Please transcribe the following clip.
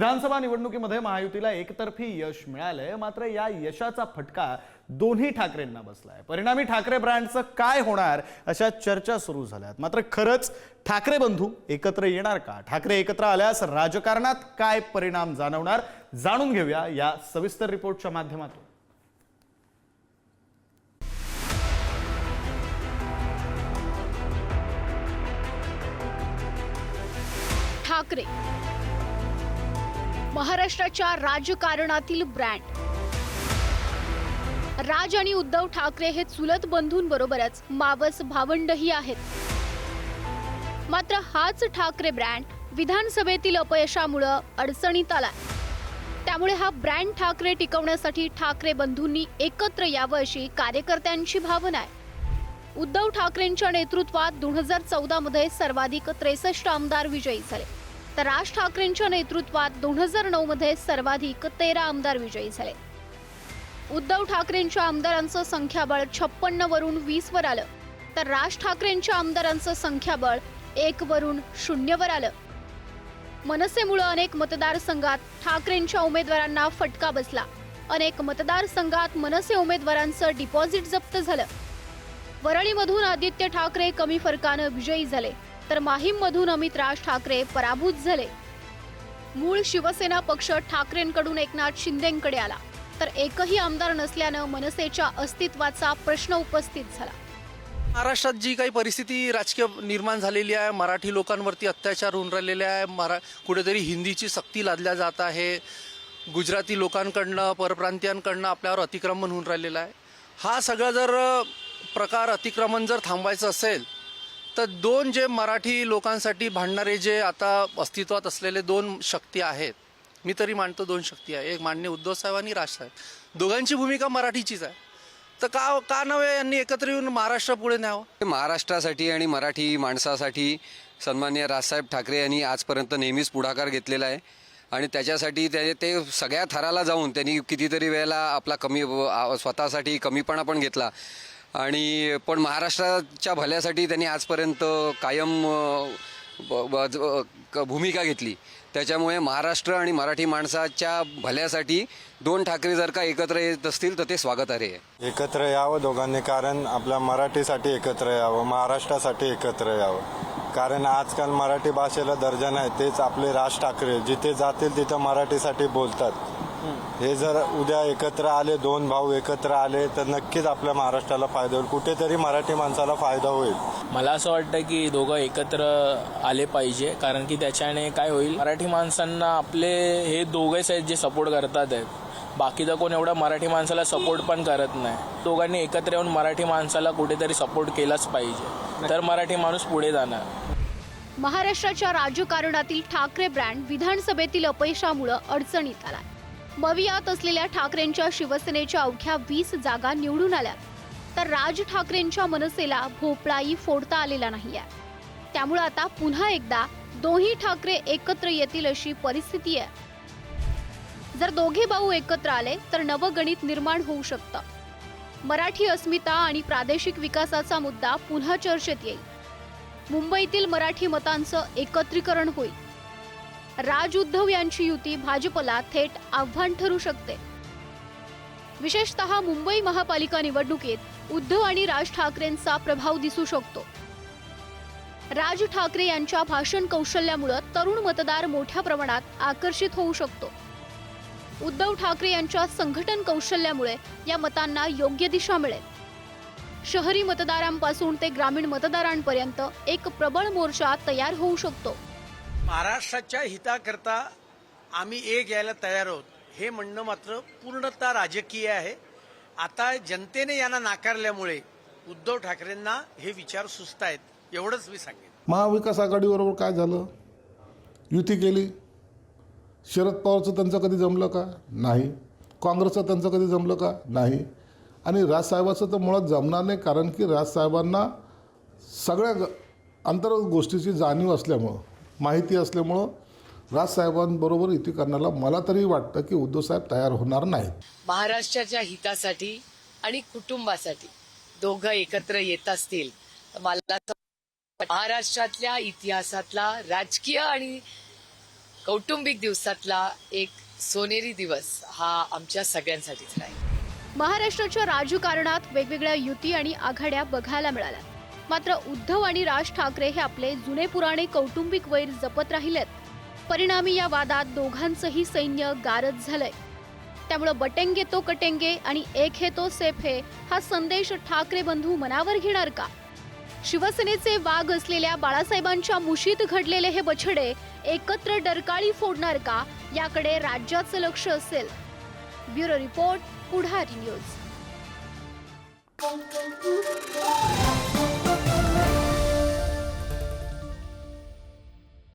विधानसभा निवडणुकीमध्ये महायुतीला एकतर्फी यश मिळालंय. मात्र या यशाचा फटका दोन्ही ठाकरेंना बसलाय. परिणामी ठाकरे ब्रँडचं काय होणार अशा चर्चा सुरू झाल्यात. मात्र खरंच ठाकरे बंधू एकत्र येणार का? ठाकरे एकत्र आल्यास राजकारणात काय परिणाम जाणवणार? जाणून घेऊया या सविस्तर रिपोर्टच्या माध्यमातून. ठाकरे महाराष्ट्राच्या राजकारणातील ब्रँड. राज आणि उद्धव ठाकरे हे चुलत बंधूंबरोबरच मावस भावंडही आहेत. मात्र हाच ठाकरे ब्रँड विधानसभेतील अपयशामुळं अडचणीत आला त्यामुळे हा ब्रँड ठाकरे टिकवण्यासाठी ठाकरे बंधूंनी एकत्र यावं अशी कार्यकर्त्यांची भावना आहे. उद्धव ठाकरेंच्या नेतृत्वात दोन हजार चौदामध्ये सर्वाधिक त्रेसष्ट आमदार विजयी झाले. तर राज ठाकरेंच्या नेतृत्वात दोन हजार नऊ मध्ये सर्वाधिक तेरा आमदार विजयी झाले. उद्धव ठाकरेंच्या आमदारांचं संख्याबळ छप्पन्न वरून वीस वर आलं. तर राज ठाकरेंच्या आमदारांचं संख्याबळ एक वरून शून्यवर आलं. मनसेमुळं अनेक मतदारसंघात ठाकरेंच्या उमेदवारांना फटका बसला. अनेक मतदारसंघात मनसे उमेदवारांचं डिपॉझिट जप्त झालं. वरळीमधून आदित्य ठाकरे कमी फरकानं विजयी झाले. तर माहीममधून अमित राज ठाकरे पराभूत झाले. मूळ शिवसेना पक्ष ठाकरेंकडून एकनाथ शिंदेंकडे आला. तर एकही आमदार नसल्यानं मनसेच्या अस्तित्वाचा प्रश्न उपस्थित झाला. महाराष्ट्रात जी काही परिस्थिती राजकीय निर्माण झालेली आहे मराठी लोकांवरती अत्याचार होऊन राहिलेले आहे मरा कुठेतरी हिंदीची सक्ती लादल्या जात आहे. गुजराती लोकांकडनं परप्रांतीयांकडनं आपल्यावर अतिक्रमण होऊन राहिलेलं आहे. हा सगळा जर प्रकार अतिक्रमण जर थांबवायचं असेल तर दोन जे मराठी लोकांसाठी भांडणारे जे आता अस्तित्वात असलेले दोन शक्ती आहेत मी तरी मानतो दोन शक्ती आहे. एक मान्य उद्धव साहेब आणि राजसाहेब दोघांची भूमिका मराठीचीच आहे. तर का का नव्हे यांनी एकत्र येऊन महाराष्ट्र पुढे न्यावं? महाराष्ट्रासाठी आणि मराठी माणसासाठी सन्मान्य राजसाहेब ठाकरे यांनी आजपर्यंत नेहमीच पुढाकार घेतलेला आहे. आणि त्याच्यासाठी ते ते सगळ्या थराला जाऊन त्यांनी कितीतरी वेळेला आपला कमी स्वतःसाठी कमीपणा पण घेतला. आणि पण महाराष्ट्राच्या भल्यासाठी त्यांनी आजपर्यंत कायम ब- क- भूमिका घेतली. त्याच्यामुळे महाराष्ट्र आणि मराठी माणसाच्या भल्यासाठी दोन ठाकरे जर का एकत्र येत असतील तर ते स्वागतार्ह आहे. एकत्र यावं दोघांनी कारण आपल्या मराठीसाठी एकत्र यावं महाराष्ट्रासाठी एकत्र यावं. कारण आजकाल मराठी भाषेला दर्जा नाही तेच आपले राज ठाकरे जिथे जातील तिथं मराठीसाठी बोलतात. हे जर उद्या एकत्र आले दोन भाऊ एकत्र आले तर नक्कीच आपल्या महाराष्ट्राला फायदा होईल. कुठेतरी मराठी माणसाला फायदा होईल. मला असं वाटतं की दोघं एकत्र आले पाहिजे कारण की त्याच्याने काय होईल? मराठी माणसांना आपले हे दोघेच आहेत जे सपोर्ट करतात आहेत बाकीचं कोण एवढं मराठी माणसाला सपोर्ट पण करत नाही. दोघांनी एकत्र येऊन मराठी माणसाला कुठेतरी सपोर्ट केलाच पाहिजे. तर मराठी माणूस पुढे जाणार. महाराष्ट्राच्या राजकारणातील ठाकरे ब्रँड विधानसभेतील अपयशामुळं अडचणीत आला मवियात असलेल्या ठाकरेंच्या शिवसेनेच्या अवघ्या वीस जागा निवडून आल्या. तर राज ठाकरेंच्या मनसेला भोपळाही फोडता आलेला नाहीये. त्यामुळे आता पुन्हा एकदा दोन्ही ठाकरे एकत्र येतील अशी परिस्थिती आहे. जर दोघे भाऊ एकत्र आले तर नवगणित निर्माण होऊ शकतं. मराठी अस्मिता आणि प्रादेशिक विकासाचा मुद्दा पुन्हा चर्चेत येईल. मुंबईतील मराठी मतांचं एकत्रीकरण होईल. राज उद्धव यांची युती भाजपला थेट आव्हान ठरू शकते. विशेषतः मुंबई महापालिका निवडणुकीत उद्धव आणि राज ठाकरेंचा प्रभाव दिसू शकतो. राज ठाकरे यांच्या भाषण कौशल्यामुळे तरुण मतदार मोठ्या प्रमाणात आकर्षित होऊ शकतो. उद्धव ठाकरे यांच्या संघटन कौशल्यामुळे या मतांना योग्य दिशा मिळेल. शहरी मतदारांपासून ते ग्रामीण मतदारांपर्यंत एक प्रबळ मोर्चा तयार होऊ शकतो. महाराष्ट्राच्या हिताकरता आम्ही एक यायला तयार आहोत हे म्हणणं मात्र पूर्णतः राजकीय आहे. आता जनतेने यांना नाकारल्यामुळे उद्धव ठाकरेंना हे विचार सुस्त आहेत एवढंच मी सांगेन. महाविकास आघाडीबरोबर काय झालं? युती केली. शरद पवारचं त्यांचं कधी जमलं का? नाही. काँग्रेसचं त्यांचं कधी जमलं का? नाही. आणि राजसाहेबाचं तर मुळात जमणार नाही कारण की राजसाहेबांना सगळ्या ग- अंतर्गत गोष्टीची जाणीव असल्यामुळं माहिती असल्यामुळं राजसाहेबांबरोबर युती करण्याला मला तरी वाटतं की उद्धवसाहेब तयार होणार नाहीत. महाराष्ट्राच्या हितासाठी आणि कुटुंबासाठी दोघं एकत्र येत असतील तर मला असं वाटतं महाराष्ट्रातल्या इतिहासातला राजकीय आणि कौटुंबिक दिवसातला एक सोनेरी दिवस हा आमच्या सगळ्यांसाठीच राहील. महाराष्ट्राच्या राजकारणात वेगवेगळ्या युती आणि आघाड्या बघायला मिळाल्या. मात्र उद्धव आणि राज ठाकरे हे आपले जुने पुराणे कौटुंबिक वैर जपत राहिलेत. परिणामी या वादात दोघांचंही सैन्य गारद झालंय. त्यामुळं बटेंगे तो कटेंगे आणि एक हे तो सेफ हे हा संदेश ठाकरे बंधू मनावर घेणार का? शिवसेनेचे वाघ असलेल्या बाळासाहेबांच्या मुशीत घडलेले हे बछडे एकत्र डरकाळी फोडणार का? याकडे राज्याचं लक्ष असेल. Bureau report Pudhari news.